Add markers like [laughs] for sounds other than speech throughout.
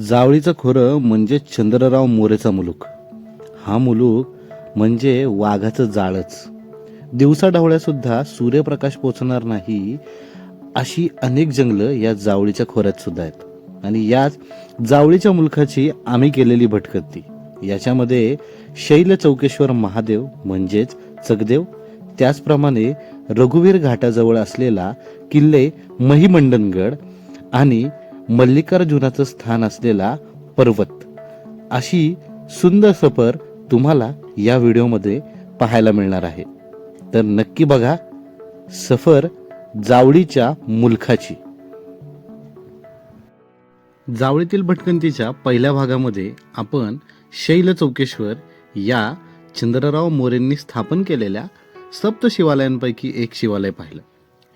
जावळीचं खोरं म्हणजे चंद्रराव मोरेचा मुलूक. हा मुलूक म्हणजे वाघाचं जाळच. दिवसा ढवळ्यासुद्धा सूर्यप्रकाश पोचणार नाही अशी अनेक जंगलं या जावळीच्या खोऱ्यात सुद्धा आहेत. आणि याच जावळीच्या मुलखाची आम्ही केलेली भटकती. याच्यामध्ये शैल चौकेश्वर महादेव म्हणजेच चगदेव त्याचप्रमाणे रघुवीर घाटाजवळ असलेला किल्ले महिमंडनगड आणि मल्लिकार्जुनाचं स्थान असलेला पर्वत. अशी सुंदर सफर तुम्हाला या व्हिडिओमध्ये पाहायला मिळणार आहे. तर नक्की बघा सफर जावळीच्या मुलखाची. जावळीतील भटकंतीच्या पहिल्या भागामध्ये आपण शैल चौकेश्वर या चंद्रराव मोरेंनी स्थापन केलेल्या सप्त शिवालयांपैकी एक शिवालय पाहिलं.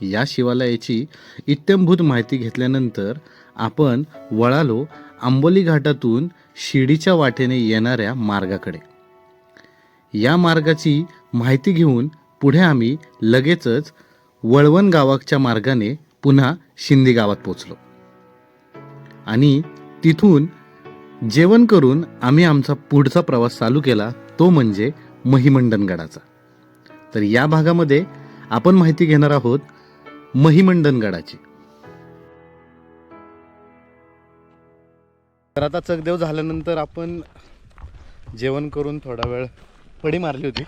या शिवालयाची इत्यंभूत माहिती घेतल्यानंतर आपण वळालो आंबोली घाटातून शिडीच्या वाटेने येणाऱ्या मार्गाकडे. या मार्गाची माहिती घेऊन पुढे आम्ही लगेचच वळवण गावाच्या मार्गाने पुन्हा शिंदे गावात पोचलो आणि तिथून जेवण करून आम्ही आमचा पुढचा प्रवास चालू केला तो म्हणजे महिमंडनगडाचा तर या भागामध्ये आपण माहिती घेणार आहोत महिमंडनगडाची तर आता चकदेव झाल्यानंतर आपण जेवण करून थोडा वेळ पडी मारली होती.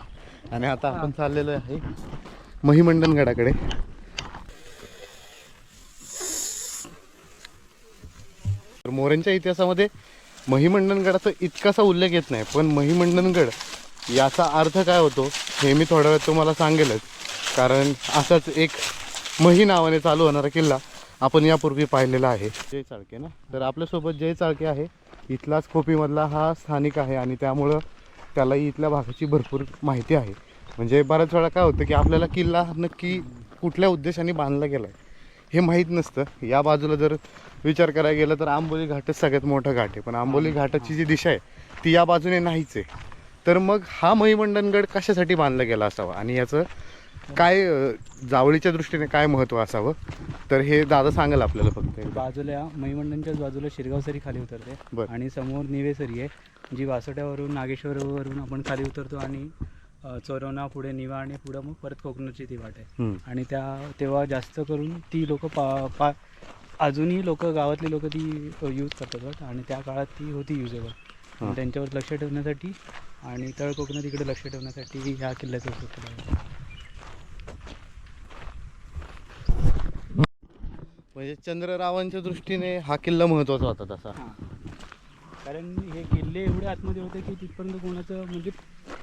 आणि आता आपण चाललेलो आहे महिमंडनगडाकडे तर मोऱ्यांच्या इतिहासामध्ये महिमंडनगडाचा इतकासा उल्लेख येत नाही पण महिमंडनगड याचा अर्थ काय होतो हे मी थोड्या वेळात तुम्हाला सांगेलच. कारण असाच एक मही नावाने चालू होणारा किल्ला आपण यापूर्वी पाहिलेला आहे. जय चाळके ना? तर आपल्यासोबत जय चाळके आहे. इथलाच खोपीमधला हा स्थानिक आहे आणि त्यामुळं त्याला इथल्या भागाची भरपूर माहिती आहे. म्हणजे बऱ्याच वेळा काय होतं की आपल्याला किल्ला नक्की कुठल्या उद्देशाने बांधला गेला आहे हे माहीत नसतं. या बाजूला जर विचार करायला गेलं तर आंबोली घाटच सगळ्यात मोठा घाट आहे. पण आंबोली घाटाची जी दिशा आहे ती या बाजूने नाहीच आहे. तर मग हा महिमंडनगड कशासाठी बांधला गेला असावा? आणि याचं काय अं, जावळीच्या दृष्टीने काय महत्त्व असावं तर हे दादा सांगाल आपल्याला फक्त एकदा. बाजूला महिमंडनच्याच बाजूला शिरगावसरी खाली उतरते बरं. आणि समोर निवेसरी आहे जी वासोट्यावरून नागेश्वरवरून आपण खाली उतरतो आणि अ, चोरवणा पुढे निवा आणि पुढं मग परत कोकणाची ती वाट आहे हम्म. आणि त्या तेव्हा जास्त करून ती लोक पा पा अजूनही लोक गावातली लोक ती यूज करतात आणि त्या काळात ती होती युजेबल. त्यांच्यावर लक्ष ठेवण्यासाठी आणि तळ कोकणात इकडे लक्ष ठेवण्यासाठी ह्या किल्ल्याचा उपयोग केला आहे. म्हणजे चंद्ररावांच्या दृष्टीने हा किल्ला महत्त्वाचा होता तसा. कारण हे किल्ले एवढे आतमध्ये होते की तिथपर्यंत कोणाचं म्हणजे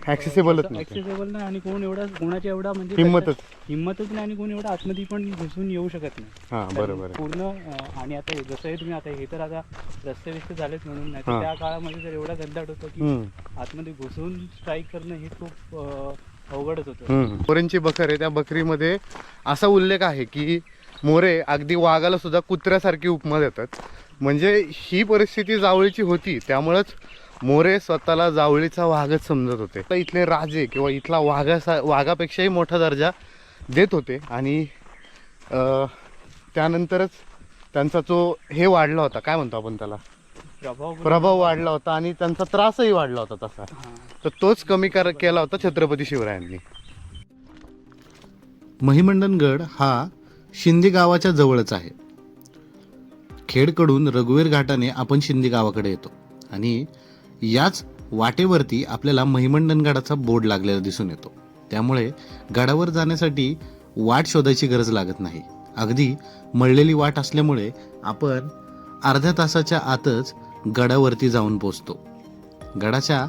ऍक्सेसिबलच ऍक्सेसेबल नाही आणि कोण एवढा कोणाच्या एवढा म्हणजे हिंमतच. हिंमतच नाही आणि कोण एवढा आतमध्ये पण घुसून येऊ शकत नाही हा बरोबर आहे. पूर्ण अं, आणि आता हे जसं हे तुम्ही आता हे तर आता रस्ते बिस्ते झालेच म्हणून नाही हां. तर त्या काळामध्ये तर एवढा गद्दाट होतं की हम्म. आतमध्ये घुसून स्ट्राईक करणं हे खूप अं, अवघडच होतं हम्म. बकर आहे त्या बकरीमध्ये असा उल्लेख आहे की मोरे अगदी वाघाला सुद्धा कुत्र्यासारखी उपमा देतात. म्हणजे ही परिस्थिती जावळीची होती त्यामुळंच मोरे स्वतःला जावळीचा वाघच समजत होते. तर इथले राजे किंवा इथला वाघासा वाघापेक्षाही मोठा दर्जा देत होते आणि अं, त्यानंतरच त्यांचा जो हे वाढला होता. काय म्हणतो आपण त्याला? प्रभाव प्रभाव वाढला होता आणि त्यांचा त्रासही वाढला होता तसा. हां. तर तोच कमी कर केला होता छत्रपती शिवरायांनी. महिमंडनगड हा शिंदे गावाच्या जवळच आहे. खेडकडून रघुवीर घाटाने आपण शिंदे गावाकडे येतो. आणि याच वाटेवरती आपल्याला महिमंडनगडाचा बोर्ड लागलेला दिसून येतो. त्यामुळे गडावर जाण्यासाठी वाट शोधायची गरज लागत नाही. अगदी मळलेली वाट असल्यामुळे आपण अर्ध्या तासाच्या आतच गडावरती जाऊन पोचतो. गडाच्या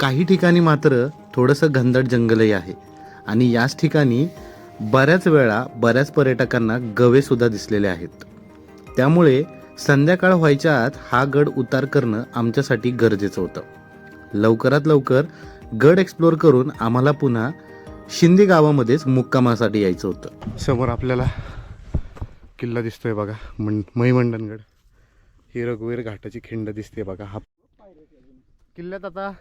काही ठिकाणी मात्र थोडंसं घनदट जंगलही आहे. आणि याच ठिकाणी बऱ्याच वेळा बऱ्याच पर्यटकांना गवेसुद्धा दिसलेले आहेत. त्यामुळे संध्याकाळ व्हायच्या आत हा गड उतार करणं आमच्यासाठी गरजेचं होतं. लवकरात लवकर गड एक्सप्लोअर करून आम्हाला पुन्हा शिंदे गावामध्येच मुक्कामासाठी यायचं होतं. समोर आपल्याला किल्ला दिसतोय बघा मं महिमंडनगड ही रघुवीर घाटाची खिंड दिसते बघा हा. किल्ल्यात आता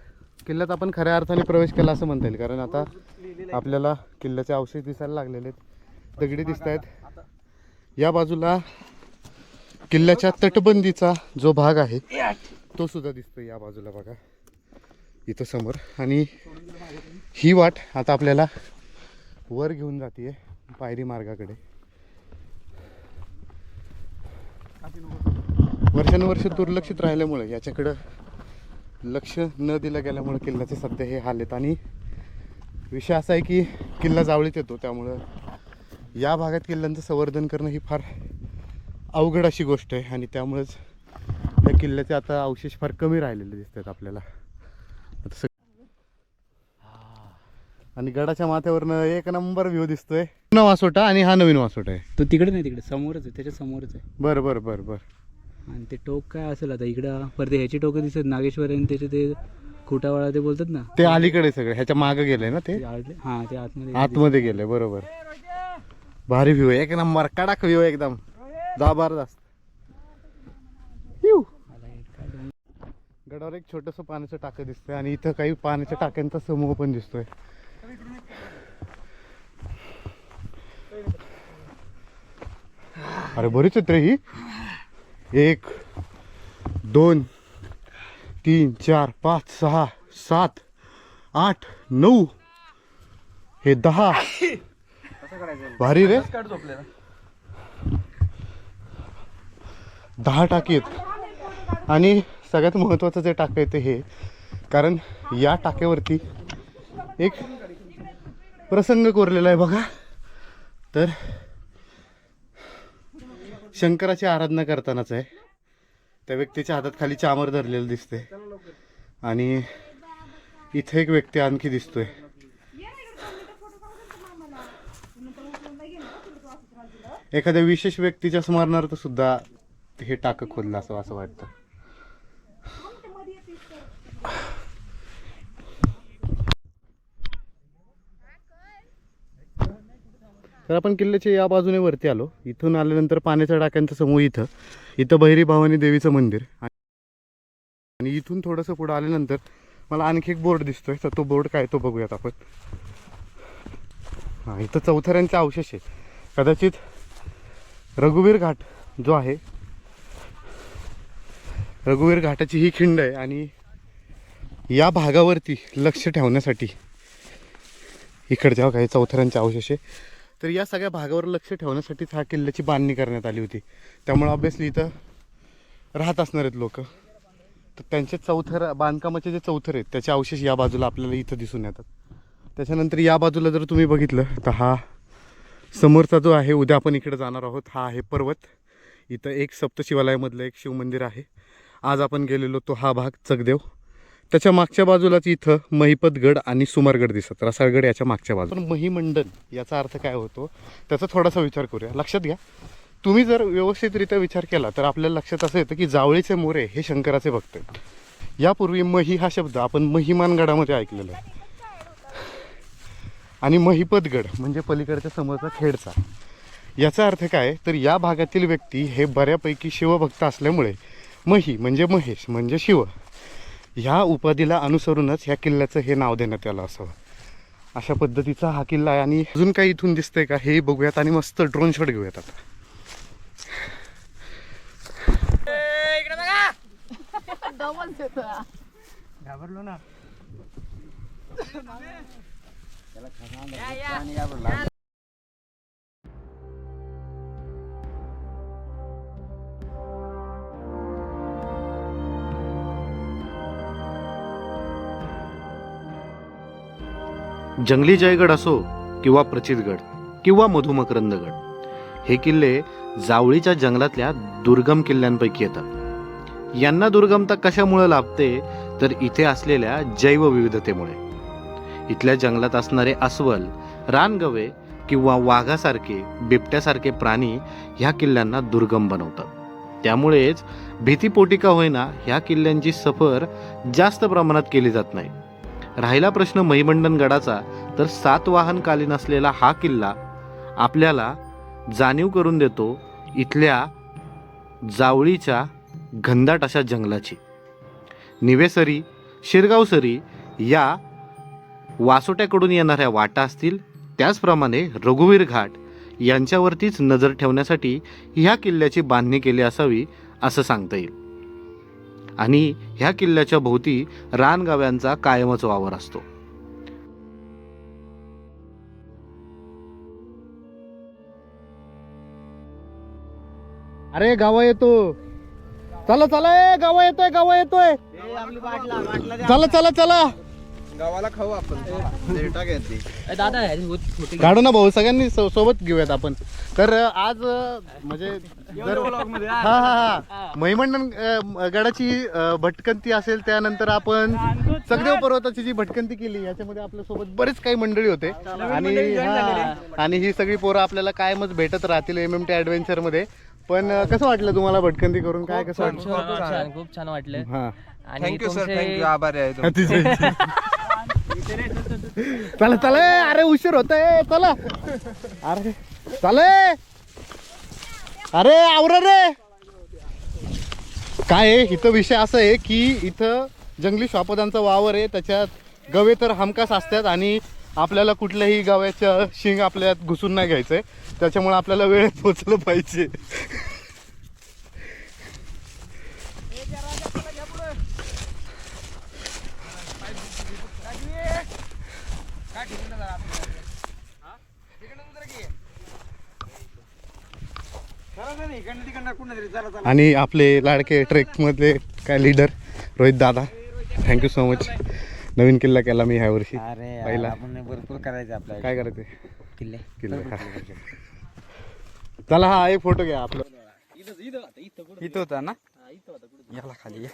किल्ल्यात आपण खऱ्या अर्थाने प्रवेश केला असं म्हणता येईल. कारण आता आपल्याला किल्ल्याचे अवशेष दिसायला लागलेले आहेत. दगडी दिसत आहेत या बाजूला किल्ल्याच्या तटबंदीचा जो भाग आहे तो सुद्धा दिसतो या बाजूला बघा. इथं समोर. आणि ही वाट आता आपल्याला वर घेऊन जाते पायरी मार्गाकडे. वर्षानुवर्ष दुर्लक्षित राहिल्यामुळे याच्याकडं लक्ष न दिलं गेल्यामुळे किल्ल्याचे सध्या हे हाल आहेत. आणि विषय असा आहे की किल्ला जावळीत येतो त्यामुळं या भागात किल्ल्यांचं संवर्धन करणं ही फार अवघड अशी गोष्ट आहे. आणि त्यामुळेच या किल्ल्याचे आता अवशेष फार कमी राहिलेले दिसतात आपल्याला. आता आणि गडाच्या माथ्यावरनं एक नंबर व्ह्यू दिसतोय. जुना वासोटा आणि हा नवीन वासोटा आहे. तो तिकडे नाही तिकडे समोरच आहे त्याच्या समोरच आहे. बरं बरं बरं बरं. आणि ते टोक काय असेल आता? इकडं परत ह्याची टोकं दिसत नागेश्वर आणि त्याचे ते खुटावाळा ते बोलतात ना? ते अलीकडे सगळे ह्याच्या मागं गेलंय ना ते? हा ते आतमध्ये आतमध्ये गेले बरोबर. भारी व्ह्यू आहे. एक नंबर कडक व्ह्यू एकदम. जबरदस्त. गडावर एक छोटस पाण्याचं टाकं दिसतंय आणि इथं काही पाण्याच्या टाक्यांचा समूह पण दिसतोय. अरे बरीच आहेत रे ही. एक दोन तीन चार पाच सहा सात आठ नऊ हे दहा. भारी रे. दहा टाकीत आहेत. आणि सगळ्यात महत्त्वाचं जे टाकं आहे ते हे. कारण या टाक्यावरती एक प्रसंग कोरलेला आहे बघा. तर शंकराची आराधना करतानाच आहे. त्या व्यक्तीच्या हातात खाली चामर धरलेलं दिसते आणि इथे एक व्यक्ती आणखी दिसतोय. एखाद्या विशेष व्यक्तीच्या स्मरणार्थ सुद्धा हे टाकं खोदलं असं असं वाटतं. तर आपण किल्ल्याच्या या बाजूने वरती आलो. इथून आल्यानंतर पाण्याच्या डाक्यांचा समूह इथं. इथं बहिरी भवानी देवीचं मंदिर. आणि इथून थोडंसं पुढं आल्यानंतर मला आणखी एक बोर्ड दिसतोय. तर तो बोर्ड काय तो बघूयात आपण. हां इथं चौथऱ्यांचे अवशेष आहे कदाचित रघुवीर घाट जो आहे रघुवीर घाटाची ही खिंड आहे आणि या भागावरती लक्ष ठेवण्यासाठी इकडच्या काही चौथऱ्यांचे अवशेष आहे. तर या सगळ्या भागावर लक्ष ठेवण्यासाठीच हा किल्ल्याची बांधणी करण्यात आली होती. त्यामुळे ऑब्व्हियसली इथं राहत असणार आहेत लोक. तर त्यांचे चौथर बांधकामाचे जे चौथर आहेत त्याचे अवशेष या बाजूला आपल्याला इथं दिसून येतात. त्याच्यानंतर या बाजूला जर तुम्ही बघितलं तर हा समोरचा जो आहे उद्या आपण इकडे जाणार आहोत हा आहे पर्वत. इथं एक सप्तशिवालयामधलं एक शिवमंदिर आहे. आज आपण गेलेलो तो हा भाग चगदेव त्याच्या मागच्या बाजूलाच इथं महिपतगड आणि सुमारगड दिसत रसाळगड याच्या मागच्या बाजूला. पण महिमंडन याचा अर्थ काय होतो? त्याचा थोडासा विचार करूया. लक्षात घ्या. तुम्ही जर व्यवस्थितरित्या विचार केला तर आपल्याला लक्षात असं येतं की जावळीचे मोरे हे शंकराचे भक्त आहेत. यापूर्वी मही हा शब्द आपण महिमानगडामध्ये ऐकलेला आहे. आणि महिपतगड म्हणजे पलीकडच्या समोरचा खेडचा. याचा अर्थ काय? तर या भागातील व्यक्ती हे बऱ्यापैकी शिवभक्त असल्यामुळे मही म्हणजे महेश म्हणजे शिव ह्या उपाधीला अनुसरूनच ह्या किल्ल्याचं हे नाव देण्यात आलं असावं. अशा पद्धतीचा हा किल्ला आहे आणि अजून काही इथून दिसतंय का हे बघूयात आणि मस्त ड्रोन शॉट घेऊयात आता. घाबरलो [laughs] [laughs] ना जंगली जयगड असो किंवा प्रचितगड किंवा मधुमकरंदगड हे किल्ले जावळीच्या जंगलातल्या दुर्गम किल्ल्यांपैकी येतात. यांना दुर्गमता कशामुळे लाभते? तर इथे असलेल्या जैवविविधतेमुळे. इथल्या जंगलात असणारे अस्वल रानगवे किंवा वाघासारखे बिबट्यासारखे प्राणी ह्या किल्ल्यांना दुर्गम बनवतात. त्यामुळेच भीतीपोटी का होईना ह्या किल्ल्यांची सफर जास्त प्रमाणात केली जात नाही. राहिला प्रश्न महिमंडन गडाचा तर सातवाहनकालीन असलेला हा किल्ला आपल्याला जाणीव करून देतो इथल्या जावळीच्या घनदाट अशा जंगलाची. निवेसरी शिरगावसरी या वासोट्याकडून येणाऱ्या वाटा असतील त्याचप्रमाणे रघुवीर घाट यांच्यावरतीच नजर ठेवण्यासाठी ह्या किल्ल्याची बांधणी केली असावी असं सांगता येईल. आणि ह्या किल्ल्याच्या भोवती रानगाव्यांचा कायमच वावर असतो. अरे गावा येतो. चला चला ए गावा येतोय गावा येतोय. चला चला चला. गावाला खाऊ आपण. डेटा घेतली. दादा काढू ना भाऊ सगळ्यांनी सो- सोबत घेऊयात आपण. तर अ, आज अ, म्हणजे जर हा. हा हा महिमंडन अ, गडाची अ, भटकंती असेल त्यानंतर आपण सगदेव पर्वताची जी भटकंती केली याच्यामध्ये आपल्यासोबत बरेच काही मंडळी होते. आणि हा, आणि ही सगळी पोरं आपल्याला कायमच भेटत राहतील एम एम टी ऍडव्हेंचरमध्ये. पण अ, कसं वाटलं तुम्हाला भटकंती करून? काय कसं वाटलं? खूप छान वाटलं. हा. आणि थँक्यू सर तुमचे- थँक्यू आभारी आहे तुमचे. [laughs] चला चला अरे उशीर होत चला. अरे चला अरे आवर रे. काय आहे? इथं विषय असं आहे की इथं जंगली श्वापदांचा वावर आहे त्याच्यात गवे तर हमखास असतात आणि आपल्याला कुठल्याही गव्याच्या शिंग आपल्यात घुसून नाही घ्यायचंय त्याच्यामुळे आपल्याला वेळेत पोचलं पाहिजे. आणि आपले लाडके ट्रेक मधले काय लीडर रोहित दादा. थँक्यू सो मच नवीन किल्ला केला मी ह्या वर्षी. अरे पहिला. भरपूर करायचं आपल्याला. काय करायचं? किल्ले. किल्ला. चला हा एक फोटो घ्या आपलं. इथं होता ना? याला खाली ये.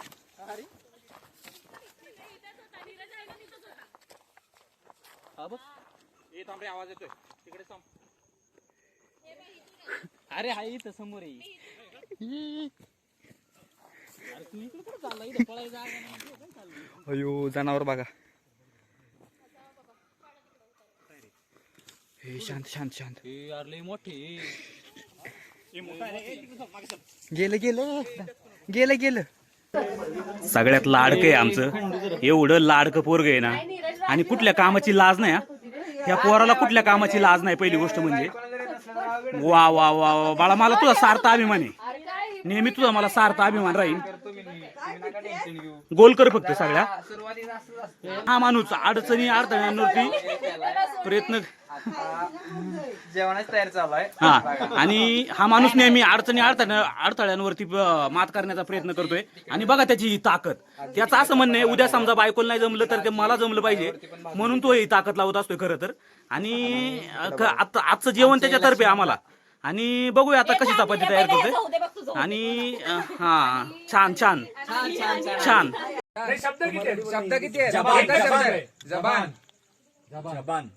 [laughs] अरे हा इथं समोर आहे. [laughs] अयो जनावर बघा. हे शांत शांत शांत. लय मोठे गेलं गेलं. गेलं गेलं. सगळ्यात लाडकं आहे आमचं. एवढं लाडकं पोरग आहे ना. आणि कुठल्या कामाची लाज नाही हा? ह्या पोराला कुठल्या कामाची लाज नाही पहिली गोष्ट म्हणजे? वा वा वा वा बाळा मला तुझा सार्थ अभिमान आहे. नेहमी तुझा मला सार्थ अभिमान राहील. गोल कर फक्त सगळ्या. हा माणूस अडचणी अडचणींवरती प्रयत्न जेवणाची तयारी चालू आहे. हा आणि हा माणूस नेहमी अडचणी अडथळ्या अडथळ्यांवरती अं, मात करण्याचा प्रयत्न करतोय. आणि बघा त्याची ही ताकद. त्याचं असं म्हणणं आहे उद्या समजा बायकोला नाही जमलं तर ते मला जमलं पाहिजे. म्हणून तो ही ताकद लावत असतोय खरं तर. आणि अं, क- आता आजचं जेवण त्याच्यातर्फे आम्हाला. आणि बघूया आता कशी चपाती तयार करतोय. आणि अं, हा छान छान. छान शब्द किती आहे जबान काय शब्द जबान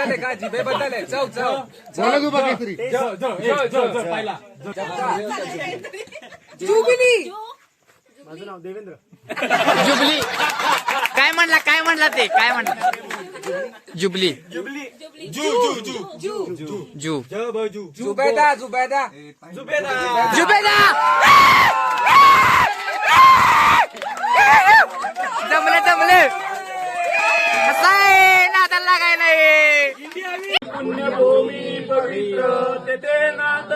आहे का आहे चव चव बोला तू बघ काहीतरी जुबली काय म्हणला काय म्हणला ते काय म्हणला जुबली. जू जुबैदा जुबैदा जुबेदा! जमले जमले. कसं आहे नादाला लागायला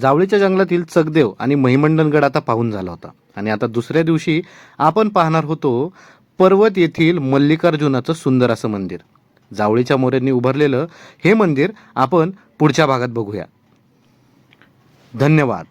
जावळीच्या जंगलातील चकदेव आणि महिमंडनगड आता पाहून झाला होता. आणि आता दुसऱ्या दिवशी आपण पाहणार होतो पर्वत येथील मल्लिकार्जुनाचं सुंदर असं मंदिर. जावळीच्या मोऱ्यांनी उभारलेलं हे मंदिर आपण पुढच्या भागात बघूया. धन्यवाद.